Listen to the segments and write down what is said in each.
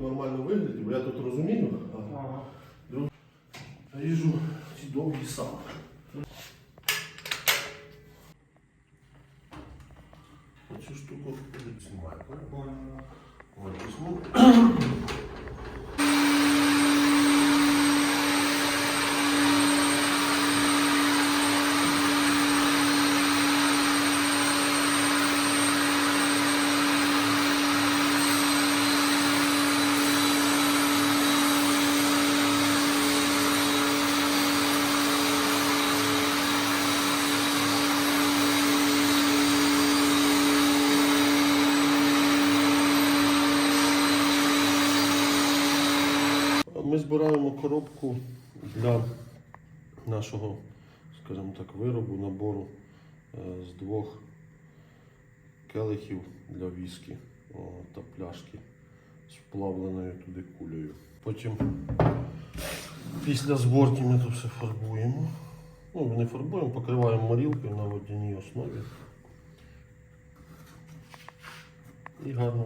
Нормально вигляді, ріжу ці довгі сам. Оцю штуку знімаю. правильно? коробку для нашого, скажімо так, виробу, набору е, з двох келихів для віскі та пляшки з вплавленою туди кулею. Потім після зборки ми тут все фарбуємо. Ну, не фарбуємо, покриваємо морілкою на водяній основі. І гарно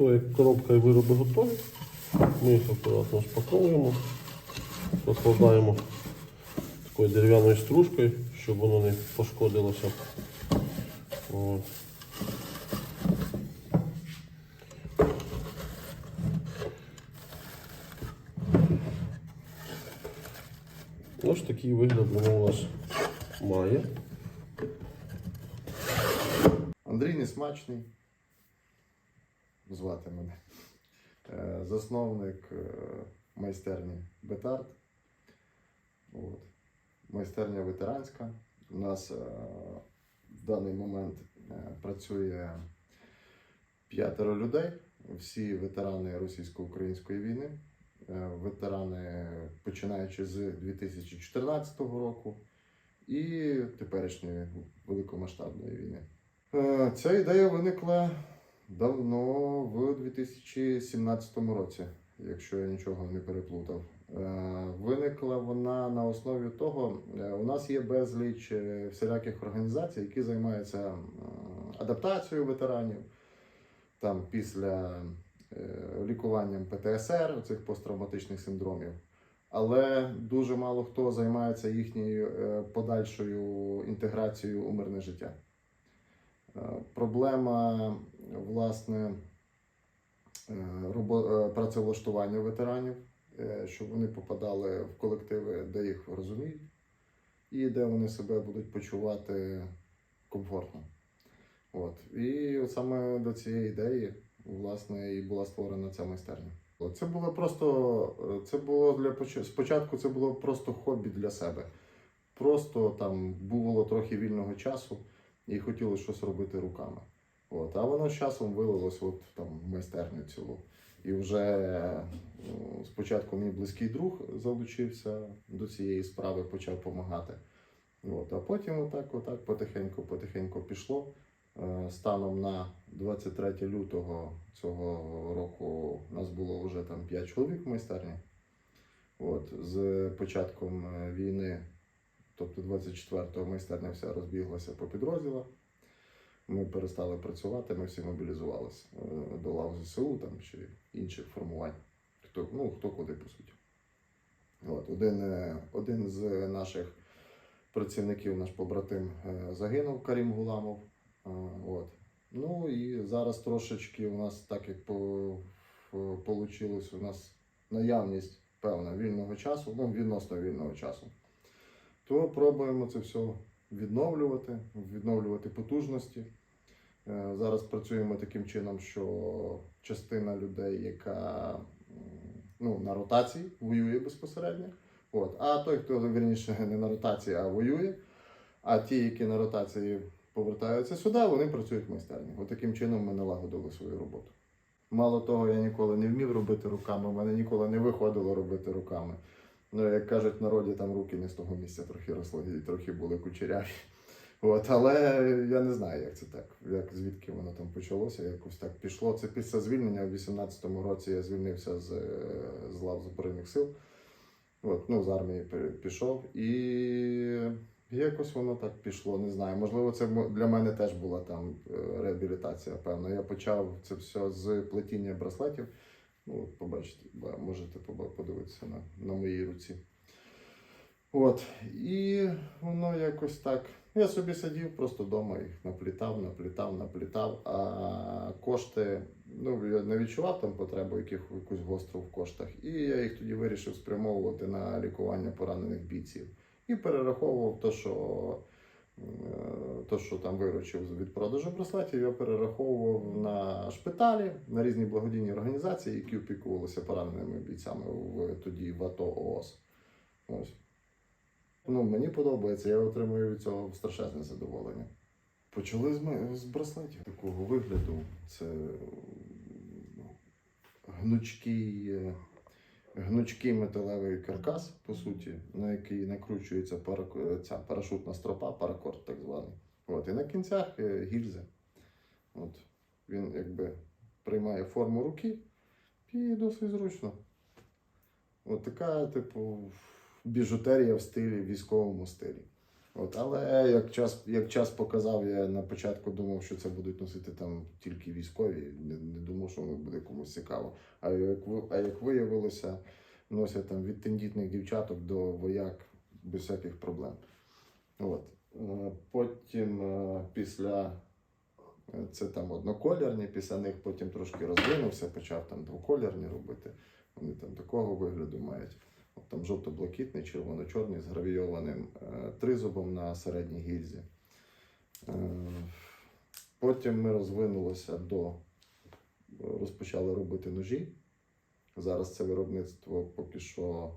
Того, як коробка і вироби готові, ми їх акуратно спаковуємо, покладаємо такою дерев'яною стружкою, щоб воно не пошкодилося. От. Ось такий вигляд воно у нас має. Андрій Несмачний, звати мене. Е, Засновник е, майстерні Бетард. От. Майстерня ветеранська. У нас е, в даний момент працює п'ятеро людей, всі ветерани російсько-української війни, ветерани починаючи з 2014 року і теперішньої великомасштабної війни. Ця ідея виникла давно в 2017 році, якщо я нічого не переплутав. Е, Виникла вона на основі того, е, у нас є безліч е, всіляких організацій, які займаються адаптацією ветеранів там після лікуванням ПТСР, цих посттравматичних синдромів. Але дуже мало хто займається їхньою подальшою інтеграцією у мирне життя. Проблема, власне, е, е, працевлаштування ветеранів, е, щоб вони попадали в колективи, де їх розуміють, і де вони себе будуть почувати комфортно. От. І саме до цієї ідеї, власне, і була створена ця майстерня. Це було просто, це було для поч- спочатку це було просто хобі для себе. Просто там було трохи вільного часу і хотіли щось робити руками. От. А воно з часом вилилось от, там, в майстерню цілу. І вже ну, спочатку мій близький друг залучився до цієї справи, почав допомагати. От. А потім отак, отак потихеньку, потихеньку пішло. Е, Станом на 23 лютого цього року у нас було вже там 5 чоловік в майстерні. От. З початком е, війни Тобто 24-го майстерня вся розбіглася по підрозділах. Ми перестали працювати, ми всі мобілізувалися е, до лав ЗСУ там, чи інших формувань. Хто, ну, хто куди, по суті. От, один, е, один з наших працівників, наш побратим, е, загинув Карім Гуламов. От. Ну і зараз трошечки у нас, так як по, у нас наявність певна вільного часу, ну, відносно вільного часу то пробуємо це все відновлювати, відновлювати потужності. Е, Зараз працюємо таким чином, що частина людей, яка ну, на ротації, воює безпосередньо. От. А той, хто вірніше не на ротації, а воює. А ті, які на ротації повертаються сюди, вони працюють в майстерні. От таким чином ми налагодили свою роботу. Мало того, я ніколи не вмів робити руками, у мене ніколи не виходило робити руками. Ну, як кажуть в народі, там руки не з того місця трохи росли і трохи були кучеряві. От, але я не знаю, як це так, як звідки воно там почалося, якось так пішло. Це після звільнення у 18-му році я звільнився з, е, з лав Збройних сил. От, ну, з армії пішов. І якось воно так пішло, не знаю. Можливо, це для мене теж була там е, реабілітація, певно. Я почав це все з плетіння браслетів. Ну, побачите, можете подивитися на, на моїй руці. От. І воно якось так. Я собі сидів просто вдома їх наплітав, наплітав, наплітав. А кошти, ну я не відчував там потребу яких, якусь гостру в коштах. І я їх тоді вирішив спрямовувати на лікування поранених бійців. І перераховував те, що, е, то, що там виручив від продажу браслетів, я перераховував на шпиталі, на різні благодійні організації, які опікувалися пораненими бійцями в тоді в АТО ООС. Ось. Ну, мені подобається, я отримую від цього страшезне задоволення. Почали з, з браслетів такого вигляду. Це ну, гнучкий, е, гнучкий металевий каркас, по суті, на який накручується пара- ця парашутна стропа, паракорд так званий. От, і на кінцях е, гільзи. От, він якби приймає форму руки і досить зручно. От така, типу, біжутерія в стилі, військовому стилі. От, але як час, як час показав, я на початку думав, що це будуть носити там тільки військові. Не, не думав, що воно буде комусь цікаво. А як, а як виявилося, носять там від тендітних дівчаток до вояк без всяких проблем. От. Е, Потім е, після е, це там одноколірні, після них потім трошки розвинувся, почав там двоколірні робити. Вони там такого вигляду мають. Там жовто-блакитний, червоно-чорний з гравійованим е, тризубом на середній гільзі. Е, потім ми розвинулися до розпочали робити ножі. Зараз це виробництво поки що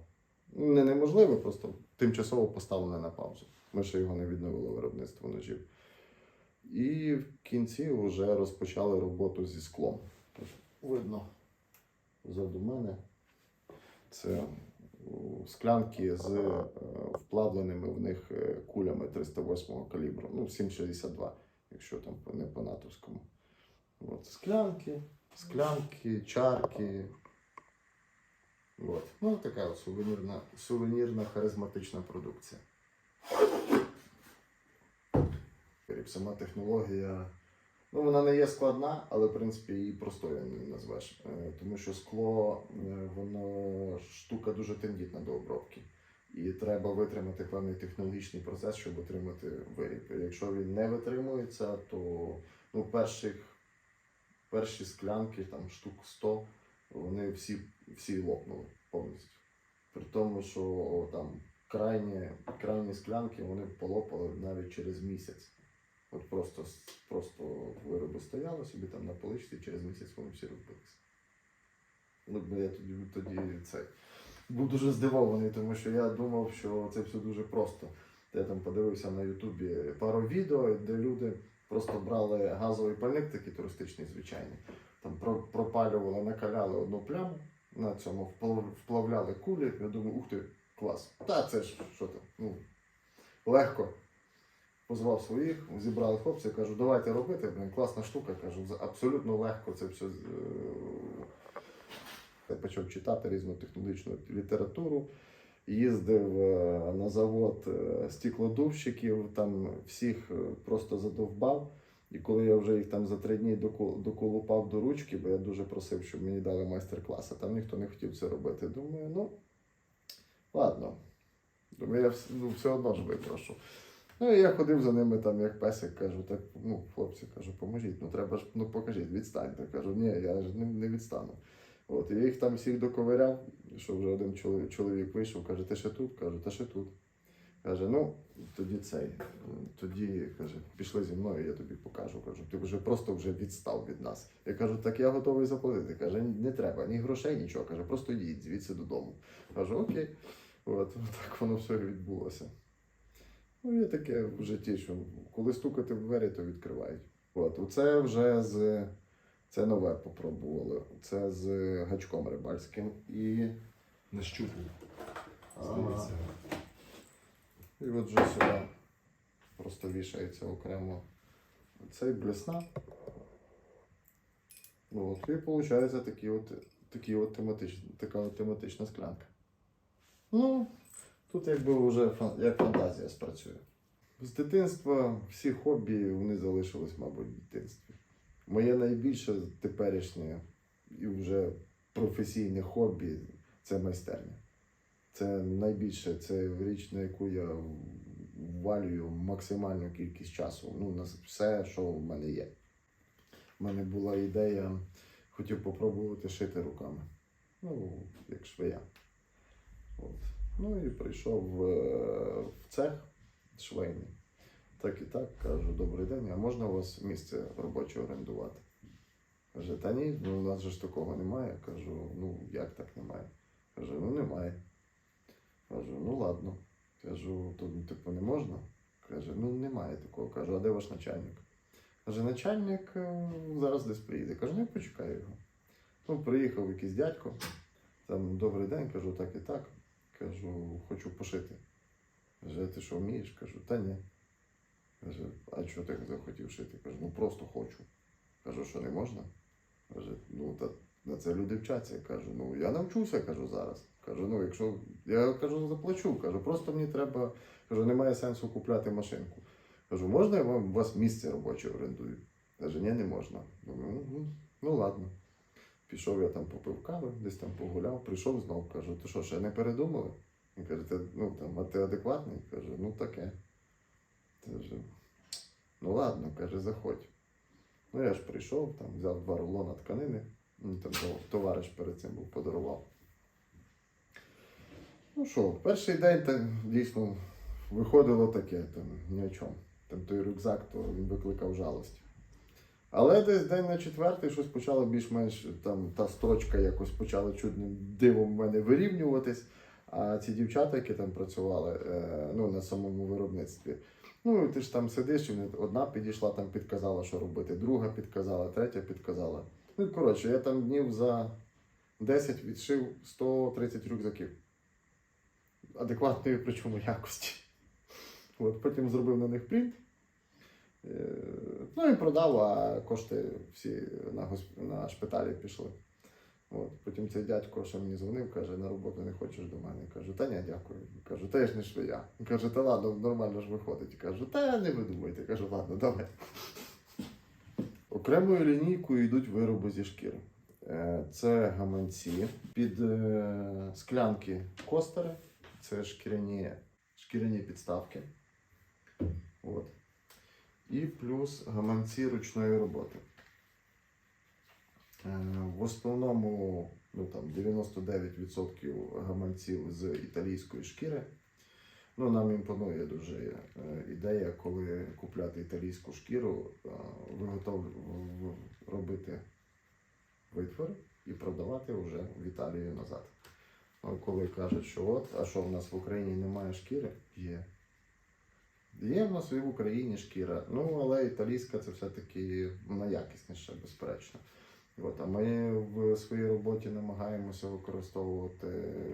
ну, не неможливе, просто тимчасово поставлене на паузу. Ми ще його не відновили виробництво ножів. І в кінці вже розпочали роботу зі склом. Видно позаду мене. Це склянки з е, вплавленими в них е, кулями 308 калібру, ну 7,62, якщо там не по натовському. От, склянки, склянки, чарки. От. Ну, така от сувенірна, сувенірна харизматична продукція. Сама технологія. Ну, вона не є складна, але в принципі її простою не назвеш. Е, Тому що скло, е, воно штука дуже тендітна до обробки. І треба витримати певний технологічний процес, щоб отримати виріб. Якщо він не витримується, то ну, перших, перші склянки, там штук 100, вони всі, всі лопнули повністю. При тому, що там крайні, крайні склянки вони полопали навіть через місяць. От просто, просто вироби стояли собі там на поличці, через місяць вони всі розбилися. Ну, я тоді, тоді цей, був дуже здивований, тому що я думав, що це все дуже просто. Я там подивився на Ютубі пару відео, де люди просто брали газовий пальник, такий туристичний, звичайний, там про- пропалювали, накаляли одну пляму на цьому, вплавляли кулі. Я думаю, ух ти, клас. Та це ж що там, ну, легко позвав своїх, зібрали хлопців, кажу, давайте робити, класна штука, кажу, абсолютно легко це все. е, Я почав читати різну технологічну літературу, їздив е, на завод е, стеклодувщиків, там всіх е, просто задовбав. І коли я вже їх там за три дні доколупав до ручки, бо я дуже просив, щоб мені дали майстер-клас, а там ніхто не хотів це робити. Думаю, ну ладно. Думаю, я ну, все одно ж випрошу. Ну, і я ходив за ними там, як песик, кажу, так, ну, хлопці, кажу, поможіть, ну треба ж, ну покажіть, відстаньте. Кажу, ні, я ж не, не відстану. От, я їх там всіх доковиряв, що вже один чоловік, чоловік вийшов, каже, ти ще тут? Кажу, та ще тут. Каже, ну тоді цей, тоді каже, пішли зі мною, я тобі покажу. Кажу, ти вже просто вже відстав від нас. Я кажу, так я готовий заплатити. Каже, не треба, ні грошей, нічого. Каже, просто їдь звідси додому. Кажу, окей. От так воно все відбулося. Ну, є таке в житті, що коли стукати в двері, то відкривають. От, оце вже з це нове попробували. Це з гачком рибальським і. На щуку. Здається. І от вже сюди просто вішається окремо цей блесна. От, і виходить такі от, такі от тематичні, така от тематична склянка. Ну, тут якби вже як фантазія спрацює. З дитинства всі хобі вони залишились, мабуть, в дитинстві. Моє найбільше теперішнє і вже професійне хобі це майстерня. Це найбільше, це річ, на яку я ввалюю максимальну кількість часу. Ну, на все, що в мене є. У мене була ідея, хотів попробувати шити руками. Ну, як швея. От. Ну і прийшов е, в цех швейний. Так і так, кажу, добрий день, а можна у вас місце робоче орендувати? Каже, та ні, ну у нас же ж такого немає. Кажу, ну як так немає? Каже, ну немає. Кажу, ну ладно. Кажу, то ну, типу не можна? Каже, ну немає такого. Кажу, а де ваш начальник? Каже, начальник е, зараз десь приїде. Кажу, ну я почекаю його. Ну, приїхав якийсь дядько. Там добрий день, кажу, так і так. Кажу, хочу пошити. Каже, ти що вмієш? Кажу, та ні. Каже, а чого ти захотів шити? Кажу, ну просто хочу. Кажу, що не можна? Каже, ну та на це люди вчаться. Кажу, ну я навчуся, кажу зараз. Кажу, ну якщо я кажу, заплачу. Кажу, просто мені треба, кажу, немає сенсу купляти машинку. Кажу, можна я вам у вас місце робоче орендую? Каже, ні, не можна. Думаю, ну, ну ладно. Пішов я там попив кави, десь там погуляв, прийшов знов, кажу, ти що, ще не передумали? Він каже, ти, ну, там, а ти адекватний? Каже, ну таке. Каже, ну ладно, каже, заходь. Ну я ж прийшов, там взяв два рулона тканини, мені там товариш перед цим був подарував. Ну що, перший день так дійсно виходило таке, там ні о чому. Там той рюкзак, то він викликав жалость. Але десь день на четвертий щось почало більш-менш там та строчка якось почала чудним дивом в мене вирівнюватись. А ці дівчата, які там працювали е, ну, на самому виробництві, ну ти ж там сидиш, і одна підійшла, там підказала, що робити, друга підказала, третя підказала. Ну, коротше, я там днів за 10 відшив 130 рюкзаків. Адекватної причому якості. От, потім зробив на них принт. Е, Ну і продав, а кошти всі на, госп- на шпиталі пішли. От. Потім цей дядько, що мені дзвонив, каже, на роботу не хочеш до мене. Кажу, та ні, дякую. Кажу, та я ж не швея. Каже, та ладно, нормально ж виходить. Кажу, та не видумайте. Кажу, ладно, давай. Окремою лінійкою йдуть вироби зі шкіри. Е, Це гаманці під е, склянки костери, це шкіряні, шкіряні підставки. От. І плюс гаманці ручної роботи. Е, В основному ну, там, 99% гаманців з італійської шкіри. Ну, нам імпонує дуже е, ідея, коли купляти італійську шкіру, е, виготов... робити витвор і продавати вже в Італію назад. Коли кажуть, що от, а що в нас в Україні немає шкіри? Є. Є в нас і в Україні шкіра. Ну, але італійська це все-таки найякісніше, безперечно. От, а ми в своїй роботі намагаємося використовувати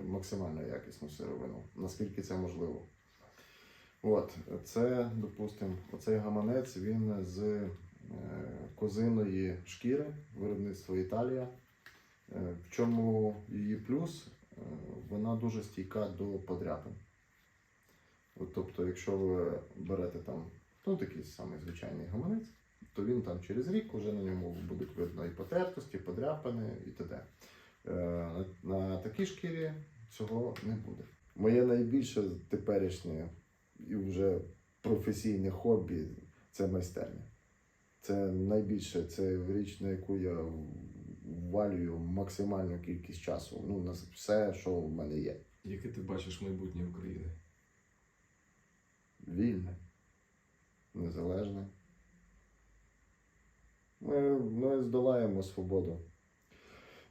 максимально якісну сировину, наскільки це можливо. От, це, допустимо, оцей гаманець він з е, козиної шкіри, виробництво Італія. Е, в чому її плюс? Е, вона дуже стійка до подряпин. Тобто, якщо ви берете там ну, такий самий звичайний гаманець, то він там через рік вже на ньому будуть видно і потертості, і подряпини і т.д. Е, на, на такій шкірі цього не буде. Моє найбільше теперішнє і вже професійне хобі це майстерня. Це найбільше, це річ, на яку я ввалюю максимальну кількість часу. Ну, на все, що в мене є. Яке ти бачиш майбутнє України? Вільне, незалежне. Ми, ми здолаємо свободу.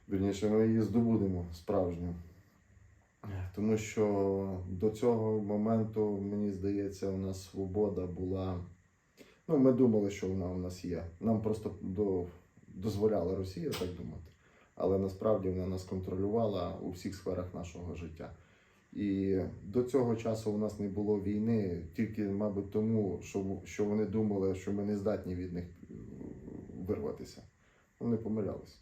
Вірніше, ми її здобудемо справжню. Тому що до цього моменту, мені здається, у нас свобода була. Ну, ми думали, що вона у нас є. Нам просто до, дозволяла Росія так думати. Але насправді вона нас контролювала у всіх сферах нашого життя. І до цього часу у нас не було війни тільки, мабуть, тому, що, вони думали, що ми не здатні від них вирватися. Вони помилялися.